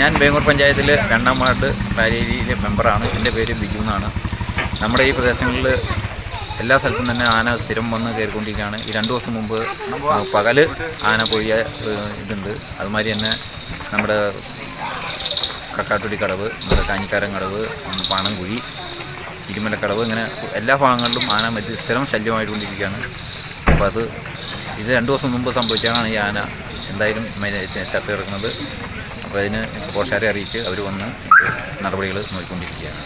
ഞാൻ ബേങ്ങൂർ പഞ്ചായത്തിൽ രണ്ടാം വാർഡ് പാലേരിയിലെ മെമ്പറാണ്. എന്റെ പേര് ബിജു എന്നാണ്. നമ്മുടെ ഈ പ്രദേശങ്ങളിൽ എല്ലാ സ്ഥലത്തും തന്നെ ആന സ്ഥിരം വന്ന് കയറിക്കൊണ്ടിരിക്കുകയാണ്. ഈ രണ്ട് ദിവസം മുമ്പ് പകൽ ആന പൊഴിയ ഇതുണ്ട്. അതുമാതിരി തന്നെ നമ്മുടെ കക്കാട്ടുടി കടവ് കാഞ്ഞിക്കാരൻ കടവ് പാണംകുഴി ഇരുമലക്കടവ് ഇങ്ങനെ എല്ലാ ഭാഗങ്ങളിലും ആന മറ്റ് സ്ഥിരം ശല്യമായിട്ടുകൊണ്ടിരിക്കുകയാണ് അപ്പോൾ അത് ഇത് രണ്ട് ദിവസം മുമ്പ് സംഭവിച്ചാണ് ഈ ആന എന്തായാലും ചത്ത് കിടക്കുന്നത്. അപ്പോൾ അതിന് പോഷാരെ അറിയിച്ച് അവർ വന്ന് നടപടികൾ നോക്കിക്കൊണ്ടിരിക്കുകയാണ്.